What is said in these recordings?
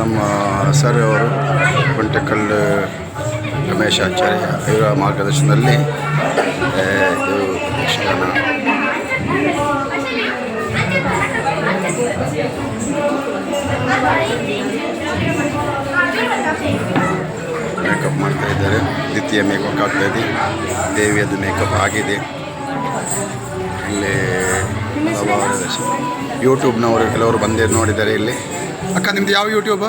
ನಮ್ಮ ಸರ್ ಅವರು ಗುಂಟೆಕಲ್ ರಮೇಶ್ ಆಚಾರ್ಯ ಇವರ ಮಾರ್ಗದರ್ಶನದಲ್ಲಿ ಇದು ಯಕ್ಷಗಾನ ಮೇಕಪ್ ಮಾಡ್ತಾ ಇದ್ದಾರೆ. ದ್ವಿತೀಯ ಮೇಕಪ್ ಆಗ್ತಾ ಇದೆ. ದೇವಿಯದು ಮೇಕಪ್ ಆಗಿದೆ. ಇಲ್ಲಿ ಯೂಟ್ಯೂಬ್ನವರು ಕೆಲವರು ಬಂದೇ ನೋಡಿದ್ದಾರೆ ಇಲ್ಲಿ. ಅಕ್ಕ ನಿಮ್ದು ಯಾವ YouTube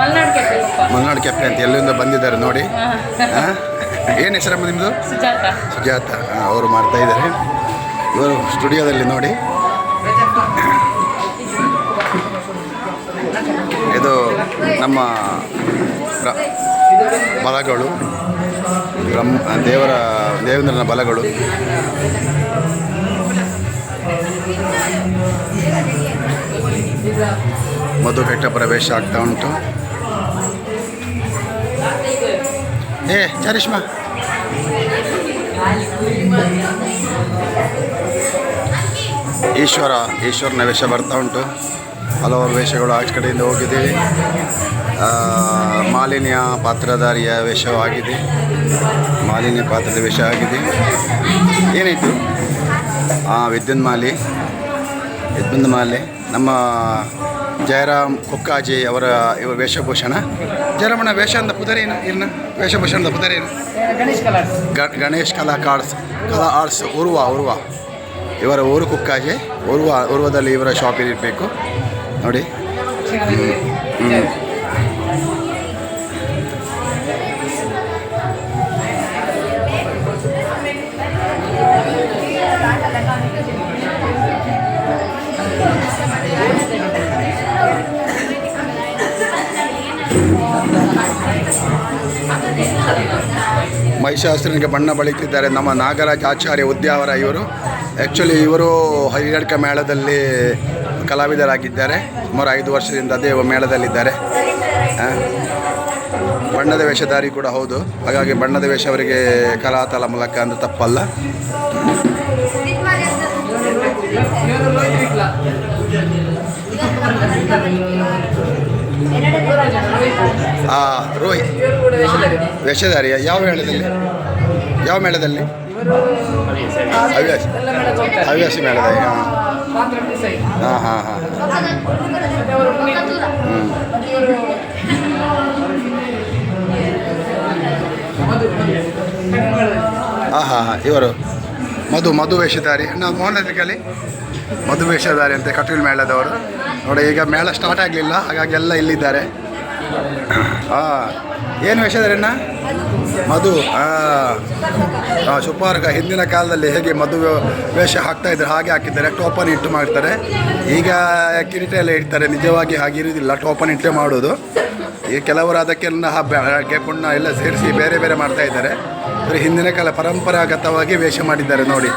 Malnad cafe Malnadu cafe ಅಂತ ಎಲ್ಲಿಂದ ಬಂದಿದ್ದಾರೆ ನೋಡಿ. ಏನು ಹೆಸರಮ್ಮ ನಿಮ್ಮದು ಸುಜಾತ. ಸುಜಾತ. ಅವರು ಮಾಡ್ತಾ ಇದ್ದಾರೆ. ಇವರು ಸ್ಟುಡಿಯೋದಲ್ಲಿ ನೋಡಿ. ಇದು ನಮ್ಮ ಬಲಗಳು. ಬ್ರಹ್ಮ ದೇವರ ದೇವೇಂದ್ರನ ಬಲಗಳು. ಮಧುಘಟ್ಟ ಪ್ರವೇಶ ಆಗ್ತಾ ಉಂಟು. ಏ ಚರಿಷ್ಮಾ ಈಶ್ವರ, ಈಶ್ವರನ ವೇಷ ಬರ್ತಾ ಉಂಟು. ಹಲವಾರು ವೇಷಗಳು ಆಚೆ ಕಡೆಯಿಂದ ಹೋಗಿದೆ. ಮಾಲಿನ್ಯ ಪಾತ್ರಧಾರಿಯ ವೇಷವಾಗಿದೆ ಮಾಲಿನ್ಯ ಪಾತ್ರದ ವೇಷ ಆಗಿದೆ. ಏನಾಯಿತು? ಹಾಂ ವಿದ್ಯುನ್ಮಾಲಿ. ವಿದ್ಯುನ್ಮಾಲೆ. ನಮ್ಮ ಜಯರಾಮ್ ಕೊಕ್ಕಾಜಿ ಅವರ ಇವ ವೇಷಭೂಷಣ. ಜಯರಾಮಣ್ಣ ವೇಷ ಅಂತ ಏನು? ಇನ್ನು ವೇಷಭೂಷಣದ ಪುದರಿ ಗ ಗಣೇಶ್ ಕಲಾ ಕಾರ್ಡ್ಸ್ ಕಲಾ ಆರ್ಟ್ಸ್ ಉರ್ವ ಉರ್ವ ಇವರ ಊರು ಕುಕ್ಕಾಜಿ ಉರ್ವ ಉರ್ವದಲ್ಲಿ ಇವರ ಶಾಪ್ ಇರಬೇಕು? ನೋಡಿ. ಹ್ಞೂ ಮಹಿಷಾಸುರನಿಗೆ ಬಣ್ಣ ಬಳಿತಿದ್ದಾರೆ ನಮ್ಮ ನಾಗರಾಜ್ ಆಚಾರ್ಯ ಉದ್ಯಾವರ ಇವರು. ಆ್ಯಕ್ಚುಲಿ ಇವರು ಹರಿಗಡ್ಕ ಮೇಳದಲ್ಲಿ ಕಲಾವಿದರಾಗಿದ್ದಾರೆ. ಸುಮಾರು ಐದು ವರ್ಷದಿಂದ ಅದೇ ಮೇಳದಲ್ಲಿದ್ದಾರೆ. ಬಣ್ಣದ ವೇಷಧಾರಿ ಕೂಡ ಹೌದು. ಹಾಗಾಗಿ ಬಣ್ಣದ ವೇಷ ಅವರಿಗೆ ಕಲಾತಲ ಮೂಲಕ ಅಂತ ತಪ್ಪಲ್ಲ. ಆ ರೋಹಿತ್ ವೇಷಧಾರಿಯ ಯಾವ ಮೇಳದಲ್ಲಿ? ಯಾವ ಮೇಳದಲ್ಲಿ? ಹವ್ಯಾಸ ಹವ್ಯಾಸಿ ಮೇಳದ ಹಾಂ. ಹಾಂ ಹಾಂ ಹಾಂ. ಹಾಂ ಹಾಂ ಹಾಂ, ಇವರು. ಮಧು ಮಧು ವೇಷಧಾರಿ. ನಾವು ಕಲಿ ಮಧು ವೇಷಧಾರಿ ಅಂತ ಕಟೀಲ್ ಮೇಳದವರು. ನೋಡಿ, ಈಗ ಮೇಳ ಸ್ಟಾರ್ಟ್ ಆಗಲಿಲ್ಲ, ಹಾಗಾಗಿ ಎಲ್ಲ ಇಲ್ಲಿದ್ದಾರೆ. ಹಾಂ ಏನು ವೇಷಧಾರಿಣ್ಣ ಮಧು. ಹಾಂ ಸುಪಾರ್ಕ ಹಿಂದಿನ ಕಾಲದಲ್ಲಿ ಹೇಗೆ ಮಧು ವೇಷ ಹಾಕ್ತಾ ಇದ್ದರು ಹಾಗೆ ಹಾಕಿದ್ದಾರೆ. ಟೋಪನ್ ಇಟ್ಟು ಮಾಡ್ತಾರೆ. ಈಗ ಕಿರೀಟ ಎಲ್ಲ ಇಡ್ತಾರೆ. ನಿಜವಾಗಿ ಹಾಗೆ ಇರುವುದಿಲ್ಲ. ಟೋಪನ್ ಇಟ್ಟೇ ಮಾಡೋದು. ಈಗ ಕೆಲವರು ಅದಕ್ಕೆಲ್ಲ ಬೆಳಗ್ಗೆ ಎಲ್ಲ ಸೇರಿಸಿ ಬೇರೆ ಬೇರೆ ಮಾಡ್ತಾ ಇದ್ದಾರೆ. ಹಿಂದಿನ ಕಾಲ ಪರಂಪರಾಗತವಾಗಿ ವೇಷ ಮಾಡಿದ್ದಾರೆ ನೋಡಿ.